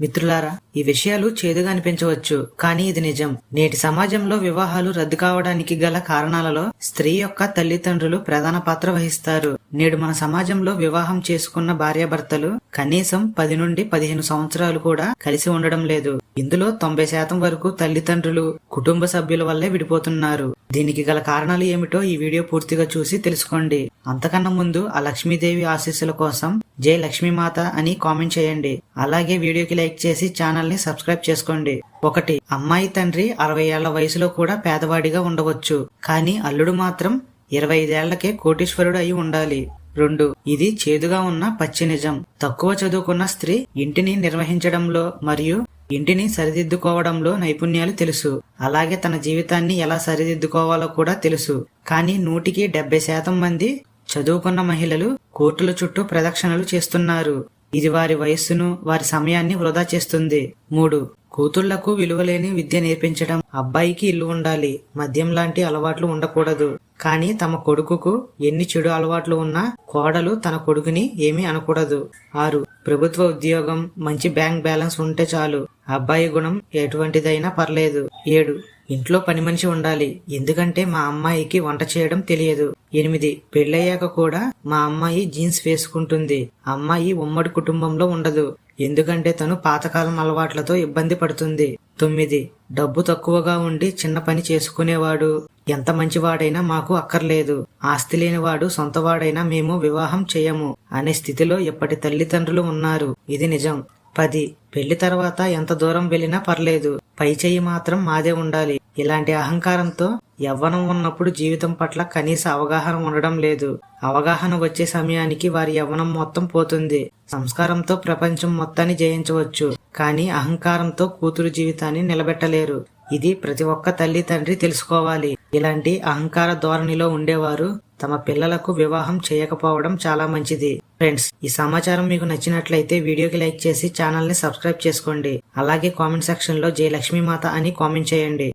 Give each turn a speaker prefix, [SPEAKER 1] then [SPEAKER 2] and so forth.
[SPEAKER 1] మిత్రులారా ఈ విషయాలు చేదుగా అనిపించవచ్చు కానీ ఇది నిజం. నేటి సమాజంలో వివాహాలు రద్దు కావడానికి గల కారణాలలో స్త్రీ యొక్క తల్లిదండ్రులు ప్రధాన పాత్ర వహిస్తారు. నేడు మన సమాజంలో వివాహం చేసుకున్న భార్యాభర్తలు కనీసం పది నుండి పదిహేను సంవత్సరాలు కూడా కలిసి ఉండడం లేదు. ఇందులో తొంభై శాతం వరకు తల్లిదండ్రులు కుటుంబ సభ్యుల వల్లే విడిపోతున్నారు. దీనికి గల కారణాలు ఏమిటో ఈ వీడియో పూర్తిగా చూసి తెలుసుకోండి. అంతకన్నా ముందు ఆ లక్ష్మీదేవి ఆశీస్సుల కోసం జై లక్ష్మీమాత అని కామెంట్ చేయండి. అలాగే వీడియోకి లైక్ చేసి ఛానల్ని సబ్స్క్రైబ్ చేసుకోండి. ఒకటి అమ్మాయి తండ్రి అరవై ఏళ్ళ వయసులో కూడా పేదవాడిగా ఉండవచ్చు. కానీ అల్లుడు మాత్రం ఇరవై ఐదేళ్ళకే కోటీశ్వరుడు అయి ఉండాలి. రెండు ఇది చేదుగా ఉన్న పచ్చి నిజం. తక్కువ చదువుకున్న స్త్రీ ఇంటిని నిర్వహించడంలో మరియు ఇంటిని సరిదిద్దుకోవడంలో నైపుణ్యాలు తెలుసు. అలాగే తన జీవితాన్ని ఎలా సరిదిద్దుకోవాలో కూడా తెలుసు. కానీ నూటికి డెబ్బై శాతం మంది చదువుకున్న మహిళలు కోర్టుల చుట్టూ ప్రదక్షిణలు చేస్తున్నారు. ఇది వారి వయస్సును వారి సమయాన్ని వృధా చేస్తుంది. మూడు. కూతుళ్ళకు విలువలేని విద్య నేర్పించడం. అబ్బాయికి ఇల్లు ఉండాలి. మద్యం లాంటి అలవాట్లు ఉండకూడదు. కానీ తమ కొడుకుకు ఎన్ని చెడు అలవాట్లు ఉన్నా కోడలు తన కొడుకుని ఏమీ అనకూడదు. ఆరు. ప్రభుత్వ ఉద్యోగం మంచి బ్యాంక్ బ్యాలెన్స్ ఉంటే చాలు. అబ్బాయి గుణం ఎటువంటిదైనా పర్లేదు. ఏడు. ఇంట్లో పని మనిషి ఉండాలి. ఎందుకంటే మా అమ్మాయికి వంట చేయడం తెలియదు. ఎనిమిది పెళ్ళయ్యాక కూడా మా అమ్మాయి జీన్స్ వేసుకుంటుంది. అమ్మాయి ఉమ్మడి కుటుంబంలో ఉండదు. ఎందుకంటే తను పాతకాలం అలవాట్లతో ఇబ్బంది పడుతుంది. తొమ్మిది. డబ్బు తక్కువగా ఉండి చిన్న పని చేసుకునేవాడు. ఎంత మంచివాడైనా మాకు అక్కర్లేదు. ఆస్తి లేనివాడు సొంతవాడైనా మేము వివాహం చేయము అనే స్థితిలో ఇప్పటి తల్లిదండ్రులు ఉన్నారు. ఇది నిజం. పది. పెళ్ళి తర్వాత ఎంత దూరం వెళ్ళినా పర్లేదు. పై చెయ్యి మాత్రం మాదే ఉండాలి. ఇలాంటి అహంకారంతో యవ్వనం ఉన్నప్పుడు జీవితం పట్ల కనీస అవగాహన ఉండడం లేదు. అవగాహన వచ్చే సమయానికి వారి యవ్వనం మొత్తం పోతుంది. సంస్కారంతో ప్రపంచం మొత్తాన్ని జయించవచ్చు. కానీ అహంకారంతో కూతురు జీవితాన్ని నిలబెట్టలేరు. ఇది ప్రతి ఒక్క తల్లి తండ్రి తెలుసుకోవాలి. ఇలాంటి అహంకార ధోరణిలో ఉండేవారు తమ పిల్లలకు వివాహం చేయకపోవడం చాలా మంచిది. ఫ్రెండ్స్ ఈ సమాచారం మీకు నచ్చినట్లయితే వీడియోకి లైక్ చేసి ఛానల్ని సబ్స్క్రైబ్ చేసుకోండి. అలాగే కామెంట్ సెక్షన్లో జయలక్ష్మి మాత అని కామెంట్ చేయండి.